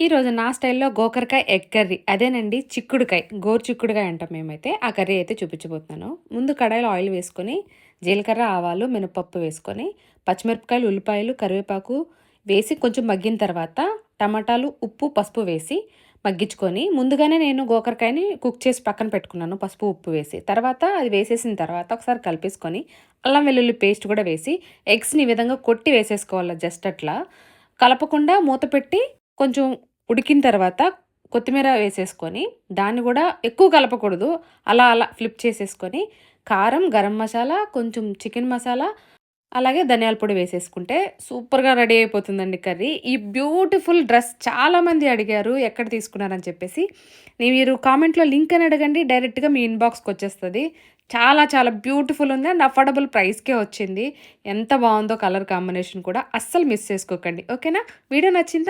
ఈరోజు నా స్టైల్లో గోకరకాయ ఎగ్ కర్రీ అదేనండి చిక్కుడుకాయ గోరు చిక్కుడుకాయ అంటాం మేమైతే. ఆ కర్రీ అయితే చూపించబోతున్నాను. ముందు కడాయిలో ఆయిల్ వేసుకొని జీలకర్ర ఆవాలు మినపప్పు వేసుకొని పచ్చిమిరపకాయలు ఉల్లిపాయలు కరివేపాకు వేసి కొంచెం మగ్గిన తర్వాత టమాటాలు ఉప్పు పసుపు వేసి మగ్గించుకొని ముందుగానే నేను గోకరకాయని కుక్ చేసి పక్కన పెట్టుకున్నాను పసుపు ఉప్పు వేసి. తర్వాత అది వేసేసిన తర్వాత ఒకసారి కలిపేసుకొని అల్లం వెల్లుల్లి పేస్ట్ కూడా వేసి ఎగ్స్ని ఈ విధంగా కొట్టి వేసేసుకోవాలి జస్ట్ అట్లా. కలపకుండా మూత పెట్టి కొంచెం ఉడికిన తర్వాత కొత్తిమీర వేసేసుకొని దాన్ని కూడా ఎక్కువ కలపకూడదు. అలా అలా ఫ్లిప్ చేసేసుకొని కారం గరం మసాలా కొంచెం చికెన్ మసాలా అలాగే ధనియాల పొడి వేసేసుకుంటే సూపర్గా రెడీ అయిపోతుందండి కర్రీ. ఈ బ్యూటిఫుల్ డ్రెస్ చాలామంది అడిగారు ఎక్కడ తీసుకున్నారని చెప్పేసి. నేను మీరు కామెంట్లో లింక్ అని అడగండి డైరెక్ట్గా మీ ఇన్బాక్స్కి వచ్చేస్తుంది. చాలా చాలా బ్యూటిఫుల్ ఉంది అండ్ అఫోర్డబుల్ ప్రైస్కే వచ్చింది. ఎంత బాగుందో కలర్ కాంబినేషన్ కూడా అస్సలు మిస్ చేసుకోకండి. ఓకేనా? వీడియో నచ్చిందా?